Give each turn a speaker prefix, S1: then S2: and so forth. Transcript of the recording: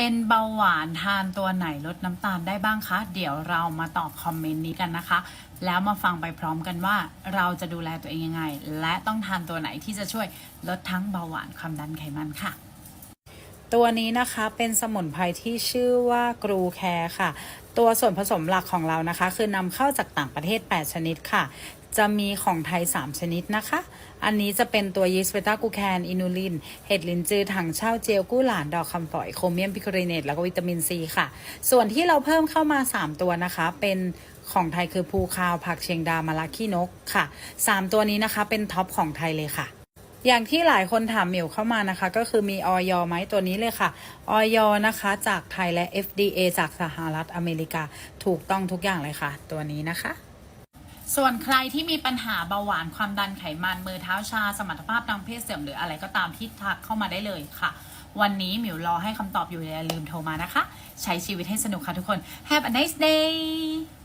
S1: เป็นเบาหวานทานตัวไหนลดน้ำตาลได้บ้างคะ เดี๋ยวเรามาตอบคอมเมนต์นี้กันนะคะ แล้วมาฟังไปพร้อมกันว่าเราจะดูแลตัวเองยังไง และต้องทานตัวไหนที่จะช่วยลดทั้งเบาหวานความดันไขมันค่ะตัวนี้นะคะเป็นสมุนไพรที่ชื่อว่ากรูแคร์ค่ะ ตัวส่วนผสมหลักของเรานะคะ คือนำเข้าจากต่างประเทศ 8 ชนิดค่ะ จะมีของไทย 3 ชนิดนะคะ อันนี้จะเป็นตัวยีสต์เบต้ากูแคนอินูลิน เห็ดลินจือถังเช่าเจลกู้หลานดอกคำฝอยโครเมียมพิคริเนตแล้วก็วิตามินซีค่ะ ส่วนที่เราเพิ่มเข้ามา 3 ตัวนะคะ เป็นของไทยคือภูคาวผักเชียงดามาลาขี้นกค่ะ 3 ตัวนี้นะคะเป็นท็อปของไทยเลยค่ะ อย่างที่หลายคนถามหมิวเข้ามานะคะ ก็คือมีออยไหมตัวนี้เลยค่ะออยนะคะ จากไทยและ FDA จากสหรัฐอเมริกาถูกต้องทุกอย่างเลยค่ะ ตัวนี้นะคะ ส่วนใครที่มีปัญหาเบาหวานความดันไขมันมือเท้าชา สมรรถภาพทางเพศเสื่อมหรืออะไรก็ตามที่ทักเข้ามาได้เลยค่ะ วันนี้หมิวรอให้คำตอบอยู่อย่าลืมโทรมานะคะ ใช้ชีวิตให้สนุกค่ะทุกคน Have a nice day